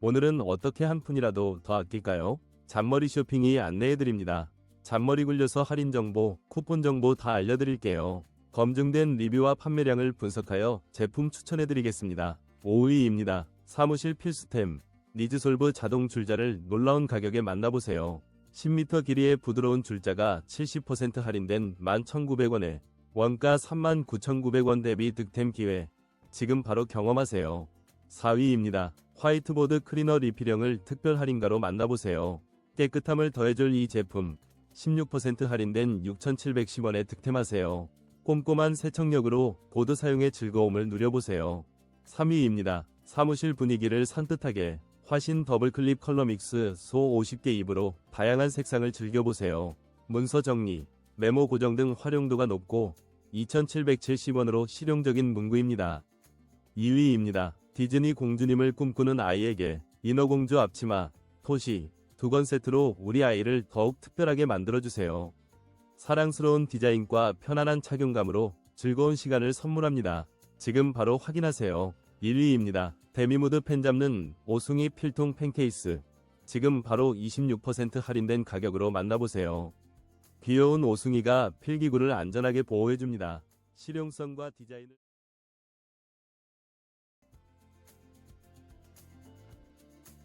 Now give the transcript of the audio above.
오늘은 어떻게 한 푼이라도 더 아낄까요? 잔머리 쇼핑이 안내해드립니다. 잔머리 굴려서 할인 정보, 쿠폰 정보 다 알려드릴게요. 검증된 리뷰와 판매량을 분석하여 제품 추천해드리겠습니다. 5위입니다. 사무실 필수템, 니즈솔브 자동 줄자를 놀라운 가격에 만나보세요. 10m 길이의 부드러운 줄자가 70% 할인된 11,900원에 원가 39,900원 대비 득템 기회. 지금 바로 경험하세요. 4위입니다. 화이트보드 클리너 리필형을 특별 할인가로 만나보세요. 깨끗함을 더해줄 이 제품 16% 할인된 6,710원에 득템하세요. 꼼꼼한 세척력으로 보드 사용의 즐거움을 누려보세요. 3위입니다. 사무실 분위기를 산뜻하게 화신 더블클립 컬러 믹스 소 50개 입으로 다양한 색상을 즐겨보세요. 문서 정리, 메모 고정 등 활용도가 높고 2,770원으로 실용적인 문구입니다. 2위입니다. 디즈니 공주님을 꿈꾸는 아이에게 인어공주 앞치마, 토시, 두건 세트로 우리 아이를 더욱 특별하게 만들어주세요. 사랑스러운 디자인과 편안한 착용감으로 즐거운 시간을 선물합니다. 지금 바로 확인하세요. 1위입니다. 데미무드 펜 잡는 오숭이 필통 펜케이스. 지금 바로 26% 할인된 가격으로 만나보세요. 귀여운 오숭이가 필기구를 안전하게 보호해줍니다. 실용성과 디자인을